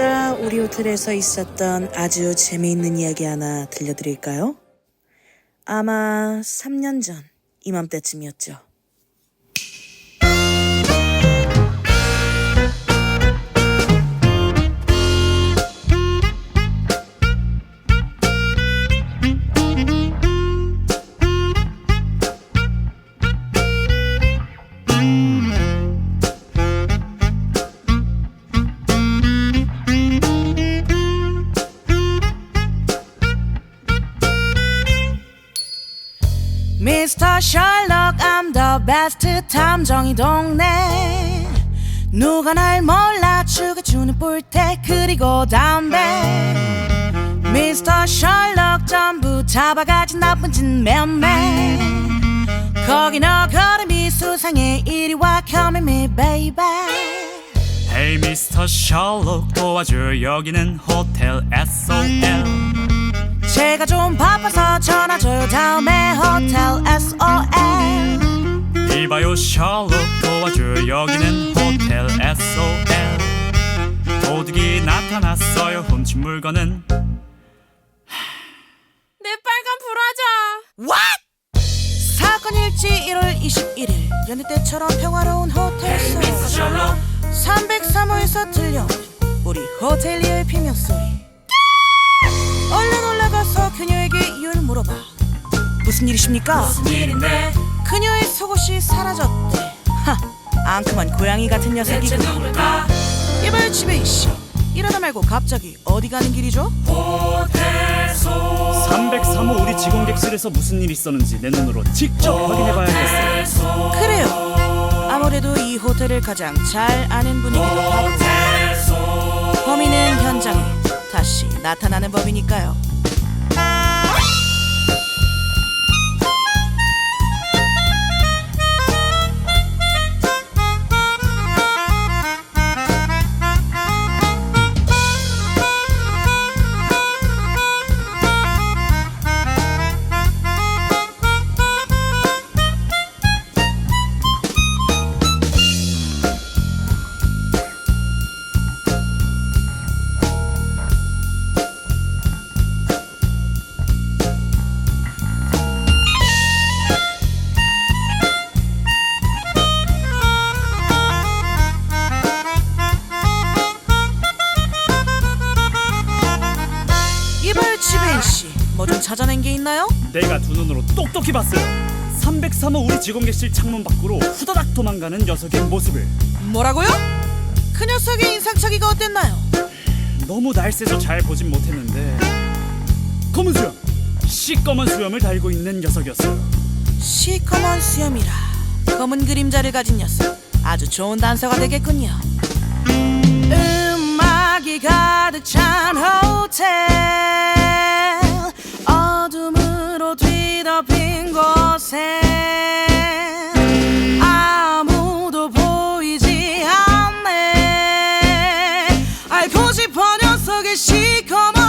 제가 우리 호텔에서 있었던 아주 재미있는 이야기 하나 들려드릴까요? 아마 3년 전 이맘때쯤이었죠. Mr. Sherlock, I'm the best 탐정이 동네 누가 날 몰라 죽여주는 뿔테 그리고 담배 Mr. Sherlock 전부 잡아가진 나쁜 짓 몇몇 거기 너 걸음이 수상해 이리 와 come at me baby Hey Mr. Sherlock 도와줘 여기는 호텔 SOL 제가 좀 바빠서 전화 줘요 다음에 호텔 SOL 이봐요 셜록 도와줘 여기는 호텔 SOL 도둑이 나타났어요 훔친 물건은. 내 빨간 불화자. What? 사건 일지 1월 21일 연애 때처럼 평화로운 호텔에서 303호에서 들려 우리 호텔리어의 비명소 무슨 일이십니까? 무슨 일인데? 그녀의 속옷이 사라졌대 하, 앙큼한 고양이 같은 녀석이고 이발 집에 이씨 이러다 말고 갑자기 어디 가는 길이죠? 303호 우리 직원객실에서 무슨 일이 있었는지 내 눈으로 직접 확인해봐야겠어 그래요. 아무래도 이 호텔을 가장 잘 아는 분이기도 하고 범인은 현장에 다시 나타나는 법이니까요. 찾아낸 게 있나요? 내가 두 눈으로 똑똑히 봤어요. 303호 우리 직원객실 창문 밖으로 후다닥 도망가는 녀석의 모습을. 뭐라고요? 그 녀석의 인상착의가 어땠나요? 너무 날쌔서 잘 보진 못했는데 검은 수염 시꺼먼 수염을 달고 있는 녀석이었어요. 시커먼 수염이라. 검은 그림자를 가진 녀석. 아주 좋은 단서가 되겠군요. 음악이 가득 찬 호텔 덮인 곳에 아무도 보이지 않네. 알고 싶어 녀석의 시커먼